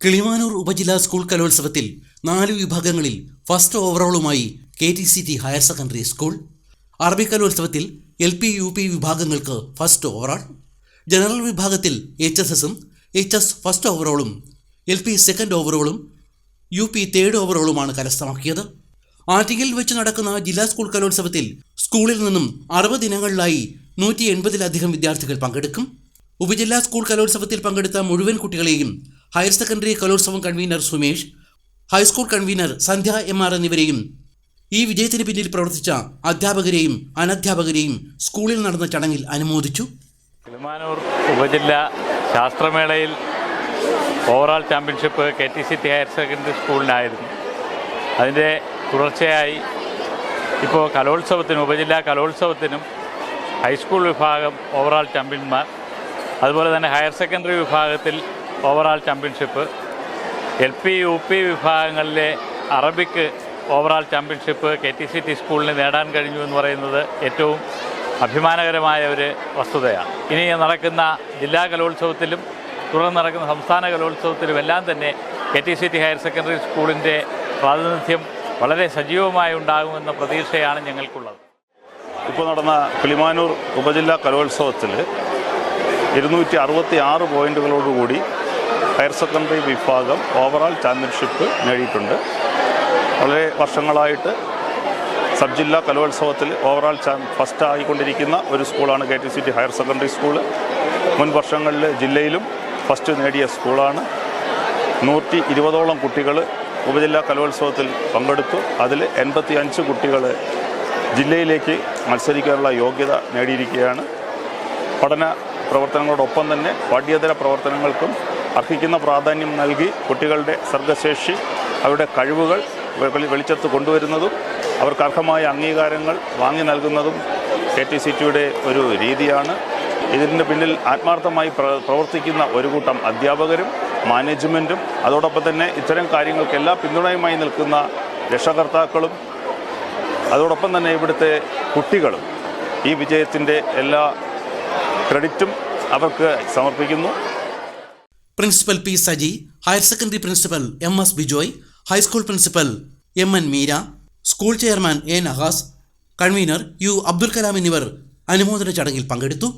കിളിമാനൂർ ഉപജില്ലാ സ്കൂൾ കലോത്സവത്തിൽ നാല് വിഭാഗങ്ങളിൽ first ഓവറോളുമായി K T C T higher secondary school അറബി കലോത്സവത്തിൽ എൽ പി യു പി വിഭാഗങ്ങൾക്ക് ഫസ്റ്റ് ഓവറോൾ ജനറൽ വിഭാഗത്തിൽ എച്ച് എസ് എസും എച്ച് എസ് ഫസ്റ്റ് ഓവറോളും എൽ പി സെക്കൻഡ് ഓവറോളും യു പി തേർഡ് ഓവറോളുമാണ് കരസ്ഥമാക്കിയത്. ആറ്റിങ്ങൽ വെച്ച് നടക്കുന്ന ജില്ലാ സ്കൂൾ കലോത്സവത്തിൽ സ്കൂളിൽ നിന്നും അറുപത് ഇനങ്ങളിലായി നൂറ്റി എൺപതിലധികം വിദ്യാർത്ഥികൾ പങ്കെടുക്കും. ഉപജില്ലാ സ്കൂൾ കലോത്സവത്തിൽ പങ്കെടുത്ത മുഴുവൻ കുട്ടികളെയും ഹയർ സെക്കൻഡറി കലോത്സവം convener Sumesh high school convener Sandhya M R എന്നിവരെയും ഈ വിജയത്തിന് പിന്നിൽ പ്രവർത്തിച്ച അധ്യാപകരെയും അനധ്യാപകരെയും സ്കൂളിൽ നടന്ന ചടങ്ങിൽ അനുമോദിച്ചു. കിളിമാനൂർ ഉപജില്ല ശാസ്ത്രമേളയിൽ overall championship K T C T higher secondary സ്കൂളിനായിരുന്നു. അതിന്റെ തുടർച്ചയായി ഇപ്പോൾ കലോത്സവത്തിനും ഉപജില്ലാ കലോത്സവത്തിനും ഹൈസ്കൂൾ വിഭാഗം ഓവറോൾ ചാമ്പ്യന്മാർ. അതുപോലെ തന്നെ ഹയർ സെക്കൻഡറി വിഭാഗത്തിൽ overall championship L P U P വിഭാഗങ്ങളിലെ അറബിക്ക് overall championship K T C T സ്കൂളിന് നേടാൻ കഴിഞ്ഞു എന്ന് പറയുന്നത് ഏറ്റവും അഭിമാനകരമായ ഒരു വസ്തുതയാണ്. ഇനി നടക്കുന്ന ജില്ലാ കലോത്സവത്തിലും തുടർന്ന് നടക്കുന്ന സംസ്ഥാന കലോത്സവത്തിലും എല്ലാം തന്നെ K T C T higher secondary സ്കൂളിന്റെ പ്രാതിനിധ്യം വളരെ സജീവമായി ഉണ്ടാകുമെന്ന പ്രതീക്ഷയാണ് ഞങ്ങൾക്കുള്ളത്. ഇപ്പോൾ നടന്ന കിളിമാനൂർ ഉപജില്ലാ കലോത്സവത്തിൽ ഇരുന്നൂറ്റി അറുപത്തി ആറ് പോയിന്റുകളോടുകൂടി ഹയർ സെക്കൻഡറി വിഭാഗം ഓവറോൾ ചാമ്പ്യൻഷിപ്പ് നേടിയിട്ടുണ്ട്. വളരെ വർഷങ്ങളായിട്ട് സബ് ജില്ലാ കലോത്സവത്തിൽ ഓവറോൾ ഫസ്റ്റ് ആയിക്കൊണ്ടിരിക്കുന്ന ഒരു സ്കൂളാണ് K T C T higher secondary school. മുൻ വർഷങ്ങളിൽ ജില്ലയിലും ഫസ്റ്റ് നേടിയ സ്കൂളാണ്. നൂറ്റി ഇരുപതോളം കുട്ടികൾ ഉപജില്ലാ കലോത്സവത്തിൽ പങ്കെടുത്തു. അതിൽ എൺപത്തി അഞ്ച് കുട്ടികൾ ജില്ലയിലേക്ക് മത്സരിക്കാനുള്ള യോഗ്യത നേടിയിരിക്കുകയാണ്. പഠന പ്രവർത്തനങ്ങളോടൊപ്പം തന്നെ പാഠ്യേതര പ്രവർത്തനങ്ങൾക്കും അർഹിക്കുന്ന പ്രാധാന്യം നൽകി കുട്ടികളുടെ സർഗശേഷി അവരുടെ കഴിവുകൾ വെളി- വെളിച്ചത്ത് കൊണ്ടുവരുന്നതും അവർക്ക് അർഹമായ അംഗീകാരങ്ങൾ വാങ്ങി നൽകുന്നതും കെ ടി സി ടിയുടെ ഒരു രീതിയാണ്. ഇതിന്റെ പിന്നിൽ ആത്മാർത്ഥമായി പ്രവർത്തിക്കുന്ന ഒരു കൂട്ടം അധ്യാപകരും മാനേജ്മെന്റും അതോടൊപ്പം തന്നെ ഇത്തരം കാര്യങ്ങൾക്കെല്ലാം പിന്തുണയുമായി നിൽക്കുന്ന രക്ഷകർത്താക്കളും അതോടൊപ്പം തന്നെ ഇവിടുത്തെ കുട്ടികളും ഈ വിജയത്തിന്റെ എല്ലാ ക്രെഡിറ്റും അവർക്ക് സമർപ്പിക്കുന്നു. Principal P Saji higher secondary principal M S Bijoy high school principal M N Meera school chairman A Nahas convener U Abdul Kalam എന്നിവർ അനുമോദന ചടങ്ങിൽ പങ്കെടുത്തു.